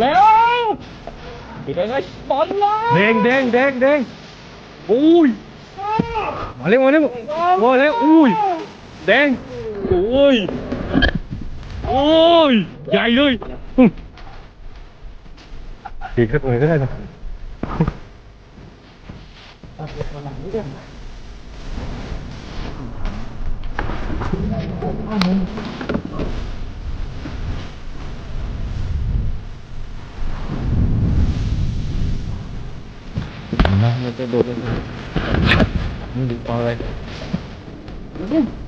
แล้วปิดเลยบอลแล้วแดงแดงแดงแดงอุ้ยมาเร็วมาเร็วมาเร็วอุ้ยแดงโอ้ยโอ้ยใหญ่เลยอืมดีขึ้นเลยก็ได้นะ นะมัน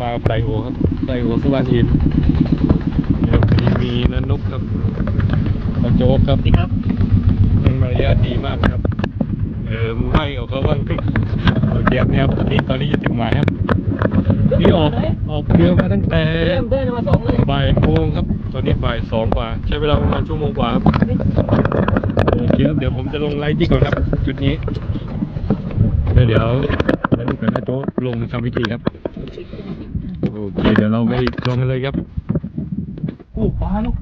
มาไพรโอครับไพรโอสวรรค์หินเดี๋ยววันนี้มีนันนุกครับตาโจ๊กครับครับมันมารยาทดีมากครับ เออมูให้เอาเขาบ้างพี่เราเก็บเนี่ยครับตอนนี้ตอนนี้จะถึงหมายครับ นี่ออกออกเรือมาตั้งแต่เดินมาสองเลยบ่ายโมงครับ ตอนนี้บ่ายสองกว่า ใช้เวลาประมาณชั่วโมงกว่าครับโอเคครับเดี๋ยวผมจะลงไลฟ์ที่ก่อนครับ จุดนี้แล้วเดี๋ยวแล้วดูกันนะโต๊ะลงทำพิธีครับโอ เคเดี๋ยวเราไปลงกันเลยครับอู้ปลาลูก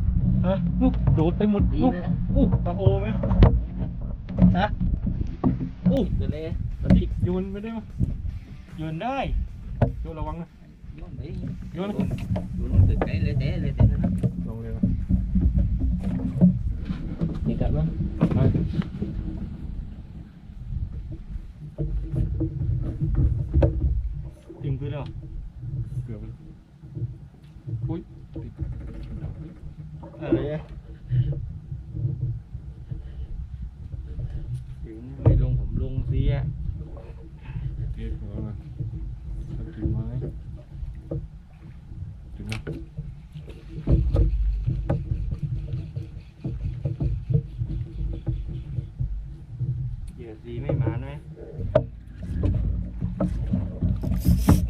ฮะลูกโดดไปหมดลูกอู้ปลาโอไหมฮะอู้เดินเลยนี่โยนไปได้ไหมโยนได้โยนระวังนะโยนไปโยนโยนตึกไหนเลยเตะเลยเตะนะลงเลยนะนี่กลับมั้ง ไปถึงพื้นแล้วเกือบแล้วอุ้ยติด อะไรเนี่ยถึงไม่ลงผมลงเสีย ติดหัวมาถึงไม้ถึงนะ เหยื่อสีไม่มาไหม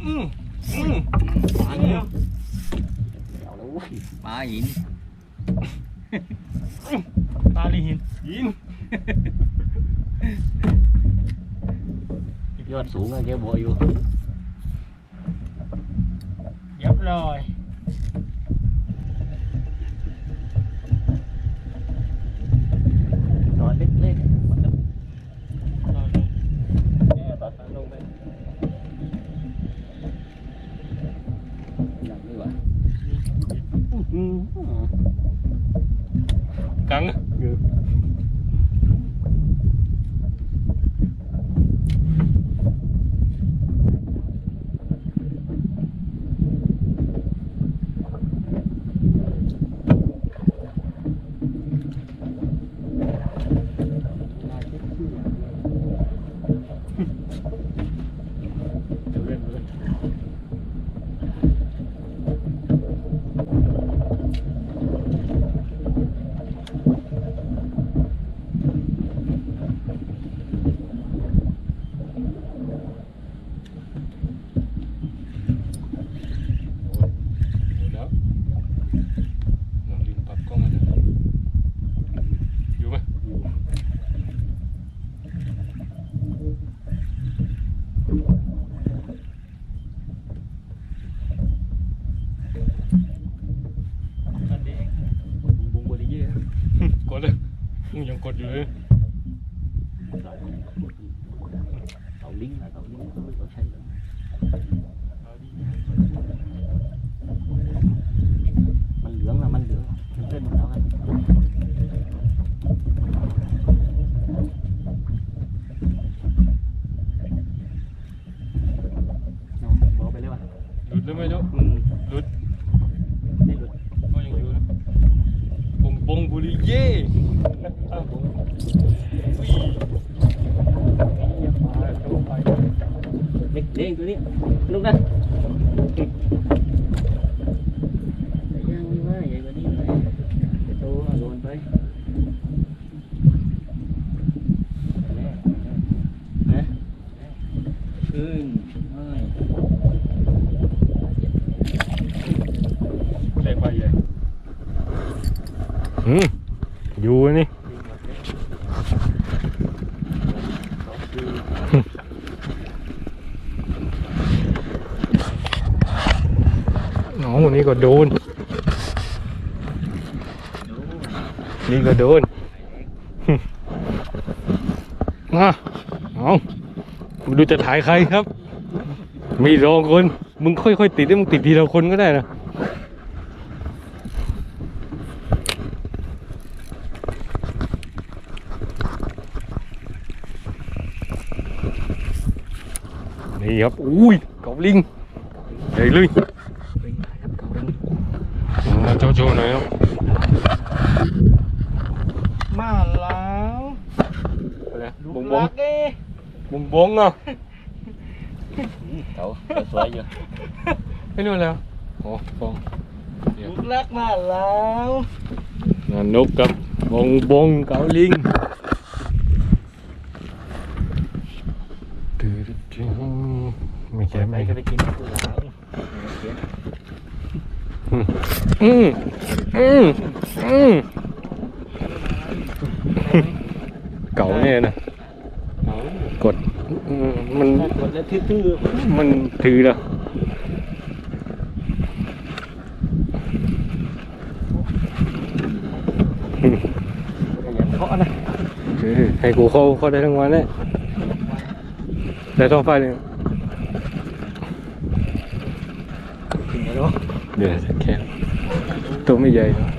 อืมอืม ปลาเนี่ยเอาแล้วเว้ยปลาหินตาลีหินหินยอดสูงอะแกบัวอยู่เรียบร้อย นอนเล็กๆมันจะ ตอนลงเนี่ยตัดตอนลงไป หนักดีกว่า cắn á Lên, lên. ยังกดอยู่เลยเอาลิงก์นะเอาลิงก์ก็ไม่ต้องใช้เลยมันเหลืองนะมันเหลืองมันเส้นของเขาครับเอาบอกไปเลยวะ หลุดหรือไม่รู้ อืม หลุด ไม่หลุด ก็ยังอยู่นะปงปงบุรีเย่อุ้ยอย่าพาเข้าไป เด็กเด้งตัว นี้ลูกนะยังไม่ใหญ่กว่านี้เลยโตโดนไปแน่แน่ขึ้นไม่ ได้ไปใหญ่อืมอยู่นี่ น้องคนนี้ก็โดน นี่ก็โดน มาเอา ดูจะถ่ายใครครับ มีสองคน มึงค่อยๆติดได้มึงติดทีละคนก็ได้นะนี่ครับ อุ้ยเกาลิงใหญ่เลยเป็นไงครับเขาเร่งมาโชว์โชว์หน่อยครับ มาแล้วอะไรลูบกงบรัง กเอ้บงบงอะเขาสวยอยู่ไม่รู้แล้วโอ้บงลูกรักมาแอืมมันกดแล้วทื่อมันถือแล้วๆอย่าเคาะนะเออให้กูเข้าเข้าได้ทั้งวันเลยได้ท้องไฟเลยถึงแล้วเนาะเดี๋ยวแค่ตัวไม่ใหญ่หรอก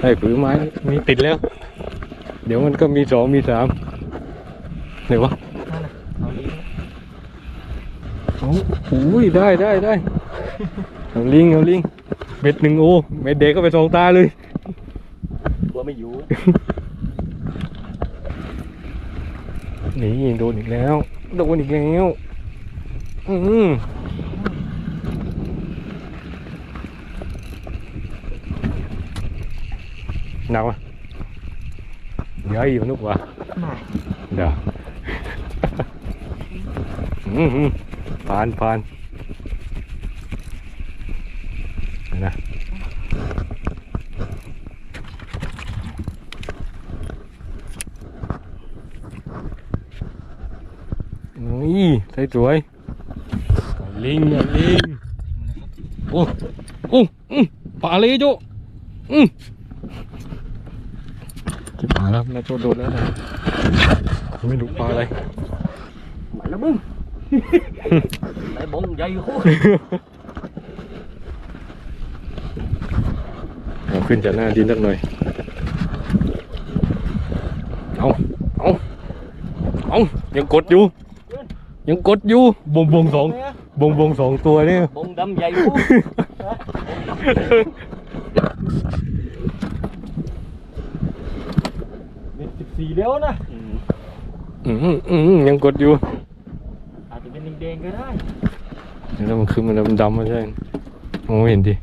ได้ผือไม้มีติดแล้ว เดี๋ยวมันก็มีสองมีสามไหนวะนั่นน่ะเอาลิง โอ้โหได้ได้ได้เอาลิงเอาลิงเม็ดหนึ่งโอเม็ดเด็กก็ไปสองตาเลยกลัวไม่อยู่ นี่โดนอีกแล้ว โดนอีกแล้ว อืมหนาวอะเดี๋ยวอยู่นุกว่ะมาเดี๋ยวอืม อืมผ่านผ่านเห็นนะนี่ใส่สวยเอาลิงเอาลิงโอ้โอ้อืมปลาเลยโจอืมจะปลาแล้วนะโจโดนแล้วนะไม่รู้ปลาอะไรมาแล้วมึง ไหนบงใหญ่โคตรเอาขึ้นจากหน้าดินสักหน่อย เอาเอาเอายังกดอยู่ ยังกดอยู่ บงบงสองบงบงสองตัวเนี่ย บงดำใหญ่โคตรเม็ดสิบสี่แล้วนะ อืมอืมอืมยังกดอยู่อาจจะเป็น แดงๆก็ได้แล้วมันคือมันดำๆไม่ใช่มองไม่เห็นดิ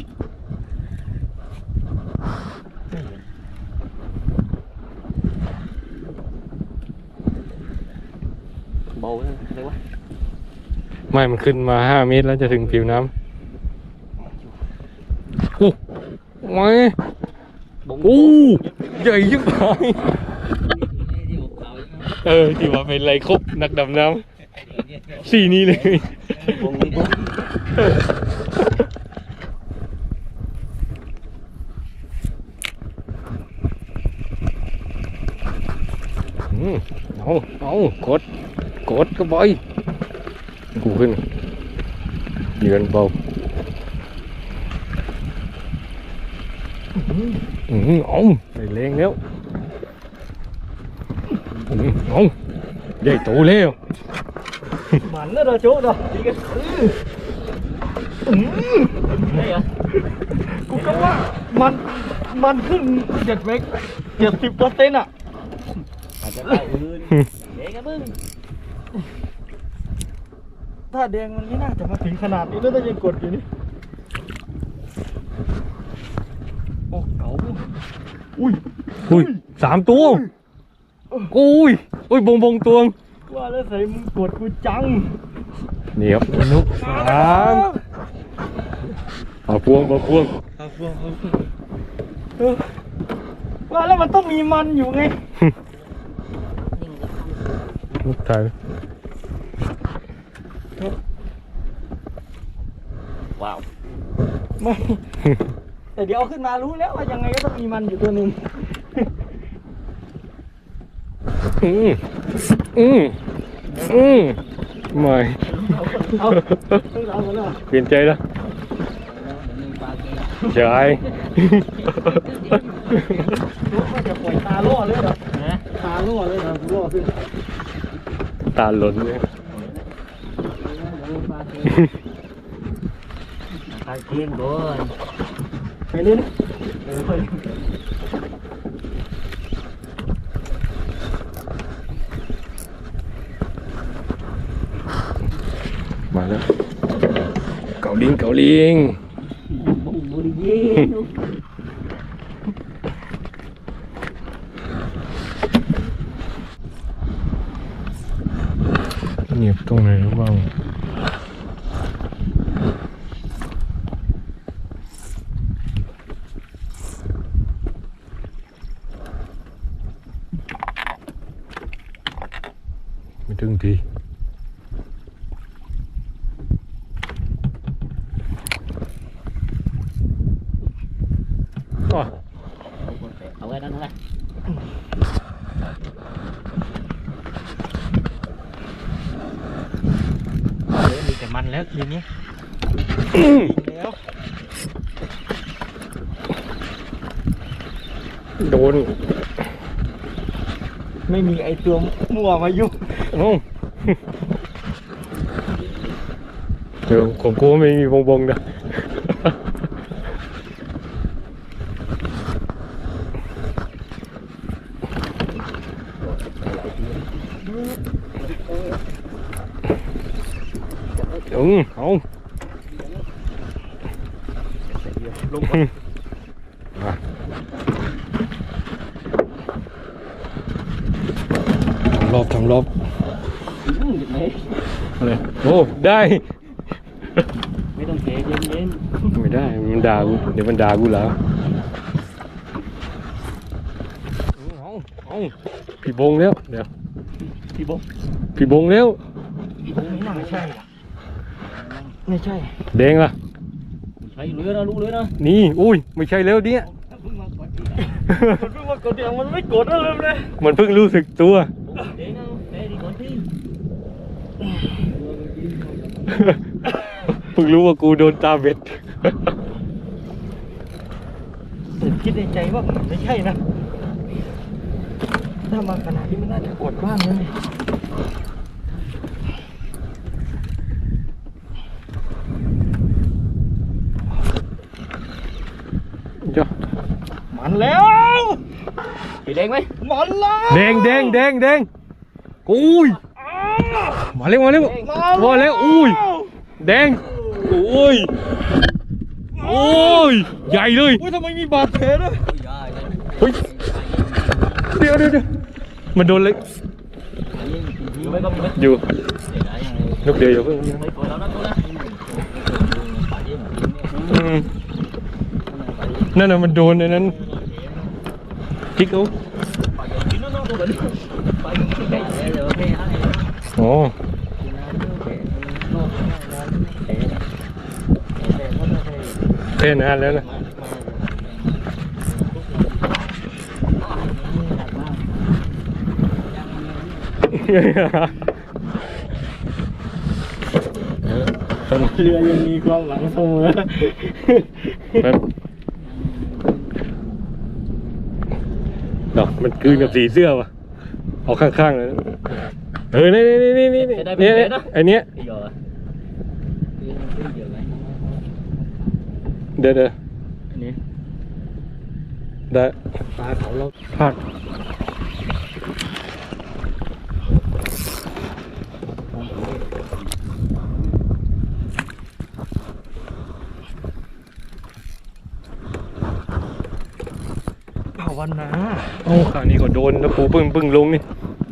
เบาเลยอะไรวะไม่มันขึ้นมาห้าเมตรแล้วจะถึงผิวน้ำโอ้ไม่บงโอ้ใหญ่ยิ่งไปที่อกขาวใช่ไหมเออที่ว่าเป็นไรครบนักดำน้ำ สี่นี้เลยบงบงอเอาเอากด กดก็บอยกูขึ้นเยือนเบาอือหือเอาได้แรงแล้วอื้อหือเอาใหญ่โตแล้ว มันน่ะเราโจ๊กเนาะดีกันอืมได้เหรอกูก็ว่ามันมันขึ้นเจ็ดเมกเจ็ดสิบเปอร์เซ็นต์อะอาจจะได้อื่นเด็กกันมึงถ้าแดงมันไม่น่าจะมาถึงขนาดนี้แล้วถ้ายังกดอยู่นี่โอ้เก๋าอุ้ยอุ้ยสามตัวอุ้ยอุ้ยบงบงตวง ว่าแล้วใส่มึงกดกูจังนี่ครับนุกสามเอาพวงเอาพวงเอาพวงเอาพวงเออว่าแล้วมันต้องมีมันอยู่ไงนุกถ่ายว้าวไม่แต่เดี๋ยวเอาขึ้นมารู้แล้วว่ายังไงก็ต้องมีมันอยู่ตัวหนึ่ง อืมอืมอืมไม่เอาต้องเอากันแล้วเปลี่ยนใจแล้วใช่ว่าจะปล่อยตาล่อเลยเหรอนะตาล่อเลยเหรอกูล่อขึ้นตาหล่นเลยตาเทียนก่อนไปเล่นเออไป มาแล้ว เกาลิงเกาลิง บุบุรีเย่ เงียบตรงไหนหรือเปล่าไม่ถึงที อ๋อเอาไว้นั่นไงเออมีแต่มันแล้วทีนี้แล้ว โดน ไม่มีไอตัวมั่วมายุ่งเอ้าเดี๋ยวของกูไม่มีบงบงนะ อืมเอา ลงไปมาทำรอบทำรอบอืมเด็กอะไรโอ้ได้ ไม่ต้องเก๋เย็นเย็นไม่ได้ มันด่ากูเดี๋ยวมันด่ากูเหรอเอาเอาพี่บงแล้วเดี๋ยวพี่บงพี่บงแล้วพี่บงไม่น่าใช่อะไม่ใช่ แดงล่ะ ใช้เรือนะลูกเรือนะนี่อุ้ยไม่ใช่แล้วเนี่ยเพิ่งมากดอีกมันเพิ่งมากดเดียวมันไม่กดอะไรเลยมันเพิ่งรู้สึกตัวเด็กนะเด็กดีกว่าที่เพิ่งรู้ว่ากูโดนตาเบ็ดแต่คิดในใจว่ามันไม่ใช่นะถ้ามาขนาดนี้มันน่าจะกดบ้างนะจ้ะ มันแล้วสีแดงไหมมันแล้วแดงแดงแดงแดงอุ้ยมาเร็วมาเร็วมาแล้วอุ้ยแดงอุ้ยโอ้ยใหญ่เลยอุ้ยทำไมมีบาดแผลด้วยเฮ้ยเดี๋ยวเดี๋ยวเดี๋ยวมันโดนเลยอยู่ไหมก็มีไหมอยู่เดี๋ยวได้ยังไงลูกเดียวอยู่าเพิ่งไม่กดแล้วนะกูนะอืมนั่นน่ะมันโดนในนั้น จิกเอาอ๋อเท่นานแล้วนะเรือยังมีความหวังเสมอ ดอก มันคืนกับสีเสื้อวะเอาข้างๆเลยนะเออนี่นี่นี่นี่นี่เนี่ยไอเนี้ย Bây giờ à? Bây giờ bây giờ này. เดี๋ยวเดี๋ยวอันนี้ได้ตาเขาเราพลาดภาวนาโอ้ข่าวนี้ก็โดนแล้วปูปึ้งปึ้งลงนี่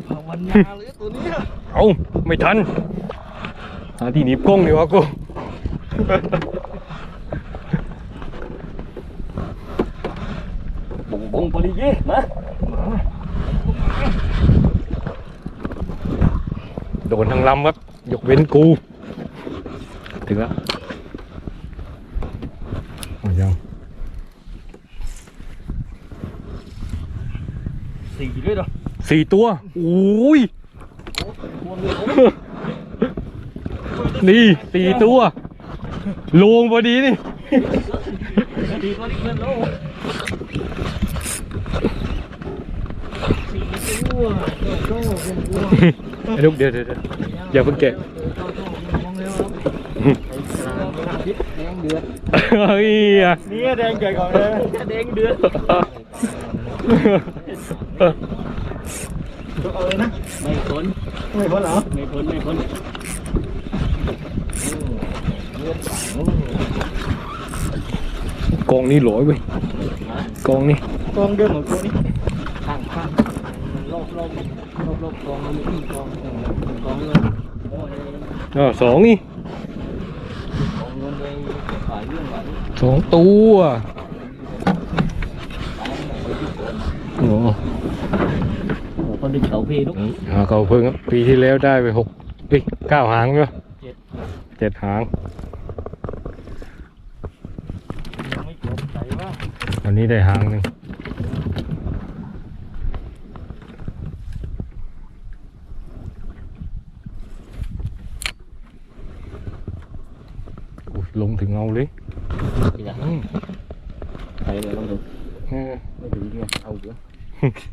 ภาวนาเลยตัวเนี้ยเอาไม่ทันหาที่หนีบกล้องดีกว่ากู Bùng bùng vào đi ghê mà โดนทั้งลำครับ ยกเว้นกู ถึงแล้วเอายัง สี่ด้วยเหรอสี่ตัวโอ้ยนี่สี่ตัวลงพอดีนี่ Đi có đi lên đâu ไอ้ลูกเดี๋ยวเดี๋ยวเดี๋ยวอย่าเพิ่งแกะ Đang được เฮ้ยอะนี่แดงเกิดก่อนเลย Đang được เอา เลยนะ Mày khốn ไม่พ้นเหรอ Mày khốn mày khốn กองนี่หลอยเว้ยกองนี่กองเดิมของตัวนี้ Thẳng thẳng Lộp lộp Lộp lộp con nó mới con Con luôn Ôi อ่าสองนี่ Con luôn đây Phải luôn vậy สองตัวโอ้ Ủa, con đừng cầu phê lúc หาเขาเพิ่งครับปีที่แล้วได้ไปหกเอ้ยเก้าหางเนาะเจ็ดเจ็ดหางยังไม่จบใจว่าอันนี้ได้หางหนึ่งอุ๊ยลงถึงเอาเลย Bây giờ อืม Thầy là con được เออ Mới được nha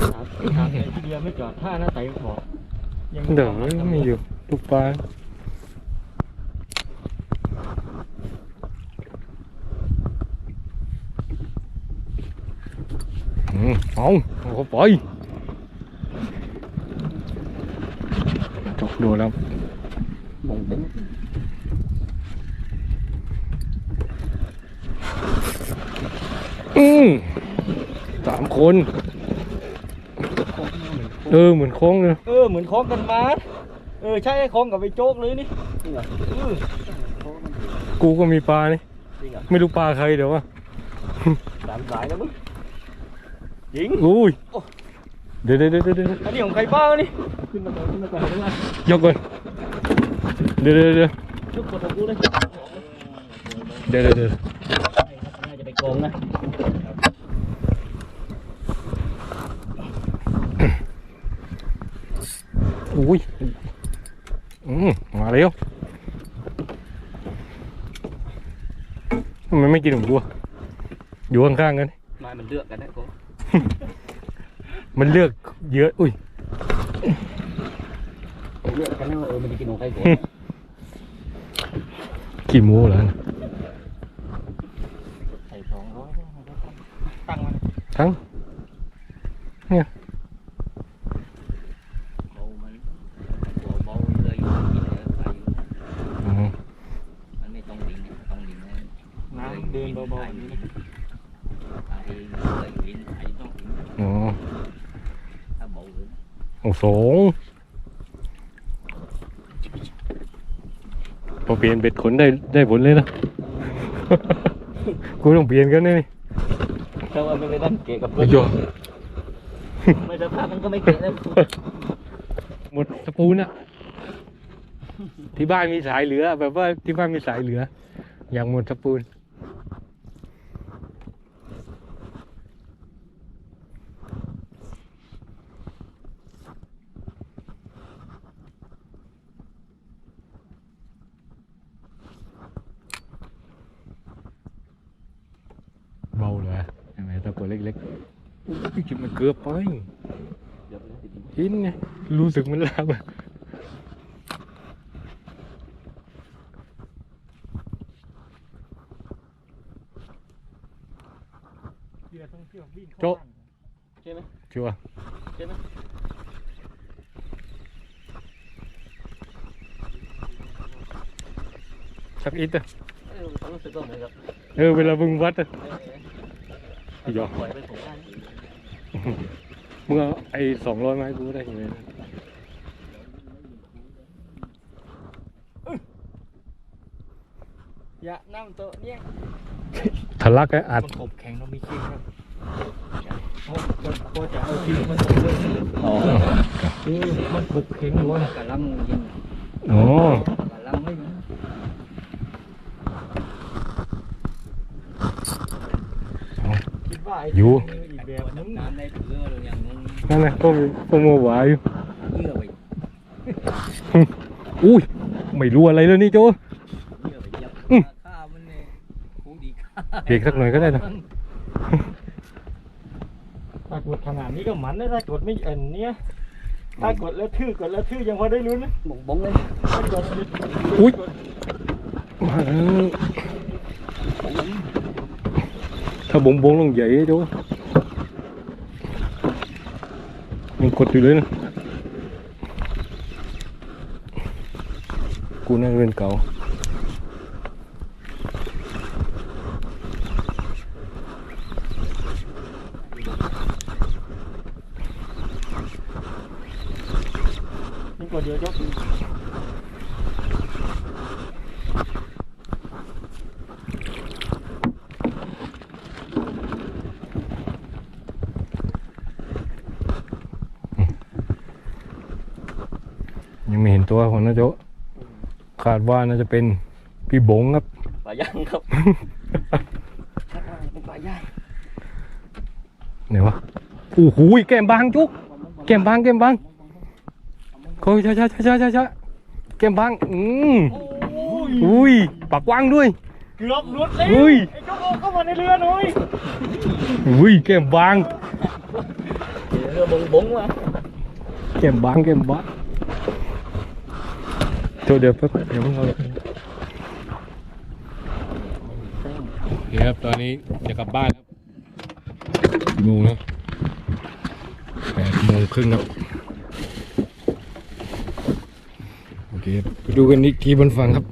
Âu chưa ทางที่เดียวไม่จอดท่าหน้าไต่ขอยังเดี๋ยวไม่อยู่ลูกปลาเอาเขาไปจบดนแล้ว Bùng bùng อืมสามคน เออเหมือนโค้งเลยเออเหมือนคล้องกันมาเออใช่คล้องกับไอ้โจ๊กเลยนี่ Jing à เออกูก็มีปลานี่ Jing à ไม่รู้ปลาใครเดี๋ยวว่า Đảm giải đó bức จริงอุ้ยเดี๋ยวเดี๋ยวเดี๋ยวเดี๋ยวอันนี้ของใครบ้างนี่ขึ้นมาก่อนขึ้นมาก่อนขึ้นมายกก่อนเดี๋ยวเดี๋ยวเดี๋ยวชุบกดของกูเลยเดี๋ยวเดี๋ยวเดี๋ยวน่าจะไปโกงนะ อุ้ยอืมมาเร็วทำไมไม่กินของกูอะอยู่ข้างๆกัน mai mình được cái đấy cô มันเลือกเยอะ อุ้ย được cái nào ừ mình đi cái nồi cây của กี่โมแล้วใส่สองร้อยตั้งมันทั้งเนี่ย bầu mình bầu bầu rơi vô gì nữa phải อืม anh mới tông điện tông điện น้ำเดินเบาๆอย่างนี้ phải rơi điện phải tông điện อ๋อ ถ้าบเลย โอ้ สองพอเปลี่ยนเบ็ดขนได้ได้ผลเลยนะ กูต้องเปลี่ยนกันนี่ sao anh mới đánh kệ gặp ไอ้ยอไม่สภาพมันก็ไม่เกะแล้วหมดสปูนอะที่บ้านมีสายเหลือ แบบว่าที่บ้านมีสายเหลือ อย่างหมดสปูน เล็กๆอุ้ยกินมัน เกลือไปเดี๋ยวไปติดกินไงรู้สึกมันลาบอะเรือต้องเที่ยววิ่งโจ๊ะใช่ไหมชัวร์ใช่ไหมสักอิดอะเออความรู้สึกก็เหมือนกับเออเวลามึงวัดอะเออไอ้ยอปล่อยไปผม ได้มึงเอาไอ้สองร้อยไมาให้กูได้ยังไงอย่านั่งโต๊ะเนี่ยทะลักไอ้อัดมันขบแข็งเรามีขี้ครับโอ้จะพอจะเอาขี้มันตกเลยอ๋อเออมันขบแข็งล้วนกะลำยิงอ๋อกะลำไม่ยิง คิดว่าไอ้อยู่อีกแบบนึงน้ำในเรือเราอย่างนึงนั่นแหละก็ก็มัวหวายอยู่เยื่อไปอุ้ยไม่รู้อะไรเลยนี่โจเยื่อไปยับอืมข้าวมันเนี่ยคูดีข้าเบรกสักหน่อยก็ได้นะถ้ากดขนาดนี้ก็หมันนะถ้ากดไม่อันเนี้ยถ้ากดแล้วทื่อกดแล้วทื่อยังพอได้ลุ้นนะบงบงเลยถ้ากดอุ้ยมา แล้วถ้าบงบงลงใหญ่โจยังกดอยู่เลยนะกูน่าจะเป็นเก่า นี่กดเดียวจบ ยังไม่เห็น ตัวของนะโจคาดว่าน่าจะเป็นพี่บงครับปลาย่างครับชักว่าเป็นปลาย่างไหนวะโอ้โหแก้มบางจุกแก้มบางแก้มบางเขาช้าช้าช้าช้าช้าช้าแก้มบางอืมโอ้ยอุ้ยปากกว้างด้วยเกือบหลุดแล้วอุ้ยไอ้เจ้าโอ้เข้ามาในเรือหน่อยอุ้ยแก้มบางเรือบงบงว่ะแก้มบางแก้มบาง โทษเดี๋ยวแป๊บเดี๋ยวเพิ่งเอาเลยโอเคครับ ตอนนี้จะกลับบ้านครับกี่โมงแล้วแปดโมงครึ่งครับ โอเคครับไปดูกันอีกทีบนฝั่งครับ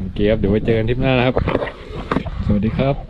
โอ เคครับเดี๋ยวไว้เจอกันทริปหน้านะครับ สวัสดีครับ